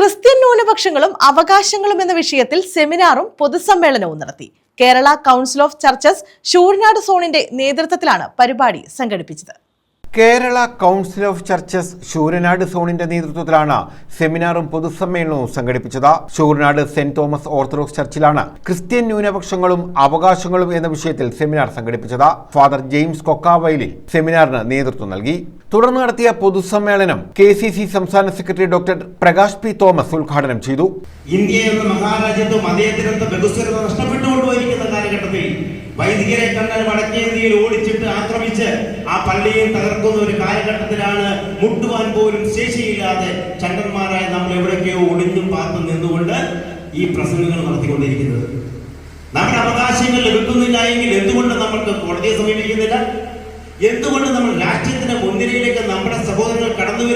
Christian ന്യൂനപക്ഷങ്ങളും അവകാശങ്ങളും എന്ന വിഷയത്തിൽ സെമിനാറും പൊതുസമ്മേളനവും നടത്തി. Kerala council of churches Sooranad സോണിന്റെ നേതൃത്വത്തിലാണ് പരിപാടി സംഘടിപ്പിച്ചത്. Kerala council of churches Sooranad സോണിന്റെ നേതൃത്വത്തിലാണ് സെമിനാറും പൊതുസമ്മേളനവും സംഘടിപ്പിച്ചത്. ശൂരനാട് സെന്റ് തോമസ് ഓർത്തഡോക്സ് ചർച്ചിലാണ് ക്രിസ്ത്യൻ ന്യൂനപക്ഷങ്ങളും അവകാശങ്ങളും എന്ന വിഷയത്തിൽ സെമിനാർ സംഘടിപ്പിച്ചത്. ഫാദർ ജെയിംസ് കൊക്കാവയലിൽ സെമിനാറിന് നേതൃത്വം നൽകി. തുടർന്ന് നടത്തിയ പൊതുസമ്മേളനം കെ സി സി സംസ്ഥാന secretary doctor Prakash P Thomas ഉദ്ഘാടനം ചെയ്തു. ഇന്ത്യ എന്ന മഹാരാജ്യത്ത് മതേതരത്വ ബഹുസ്വരത നഷ്ടപ്പെട്ടുകൊണ്ടുപോയിരിക്കുന്ന കാലഘട്ടത്തിൽ വൈദികരെ കണ്ടാൽ വടക്കേന്ത്യയിൽ ഓടിച്ചിട്ട് ആക്രമിച്ച് ആ പള്ളിയെ തകർക്കുന്ന ഒരു കാലഘട്ടത്തിലാണ് മുട്ടുവാൻ പോലും ശേഷിയില്ലാതെ ചണ്ടന്മാരായ നമ്മൾ എവിടെയൊക്കെയോ ഒളിഞ്ഞും പാർത്തും നിന്നുകൊണ്ട് ഈ പ്രസംഗങ്ങൾ നടത്തിക്കൊണ്ടിരിക്കുന്നത്. നമ്മുടെ അവകാശങ്ങൾ ലഭിക്കുന്നില്ല എങ്കിൽ എന്തുകൊണ്ട് നമ്മൾക്ക് കോടതിയെ സമീപിക്കുന്നില്ല? എന്തുകൊണ്ട് നമ്മൾ രാഷ്ട്രീയത്തിന്റെ നമ്മുടെ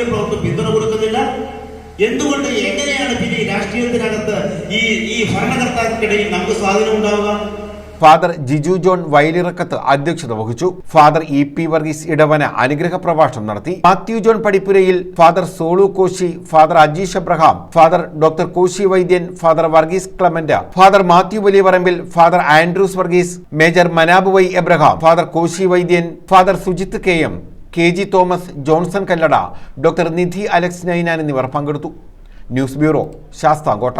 വരുമ്പോൾ അവർക്ക് പിന്തുണ കൊടുക്കുന്നില്ല. എന്തുകൊണ്ട് എങ്ങനെയാണ് പിന്നെ ഈ രാഷ്ട്രീയത്തിനകത്ത് ഈ ഈ ഭരണകർത്താക്കൾക്കിടയിൽ നമുക്ക് സ്വാധീനം ഉണ്ടാവുക? ഫാദർ ജിജു ജോൺ വയലിറക്കത്ത് അധ്യക്ഷത വഹിച്ചു. Father E P Varghese Edavana അനുഗ്രഹ പ്രഭാഷണം നടത്തി. Mathew John Padippurayil father Solu Koshy father Ajeesh Abraham father doctor Koshy Vaidyan father Varghese Clement father Mathew Valiyaparambil father Andrews Varghese major Manab Y Abraham father Koshy Vaidyan father Sujith K M K G Thomas Johnson Kallada doctor Nidhi Alex Ninan എന്നിവർ പങ്കെടുത്തു. News bureau Sasthamkotta.